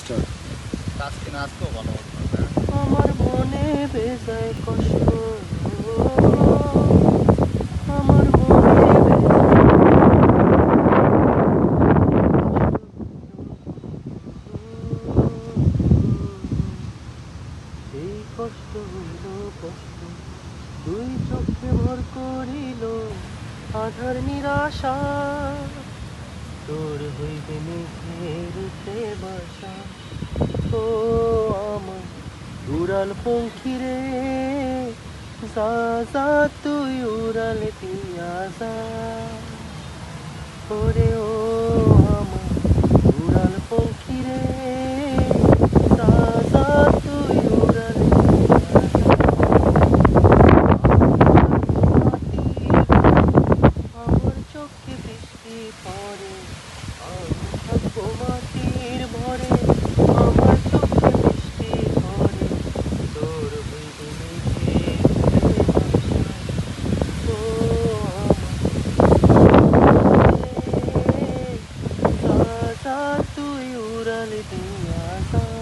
Start আজকে নাচতেও ভালো আমার মনে বেজায় কষ্ট আমার মনে এই কষ্ট হইল কষ্ট। দুই চোখে ভর করিল আধার নিরাশা। তোর হইবে মেঘের রূপে বাসা ও আমার উড়াল পঙ্খী রে। যা যা, তুই উড়াল দিয়া যা। ওরে ও আমার উড়াল রে। যা যা, তুই আমার চোখে বৃষ্টি পড়ে। everything you're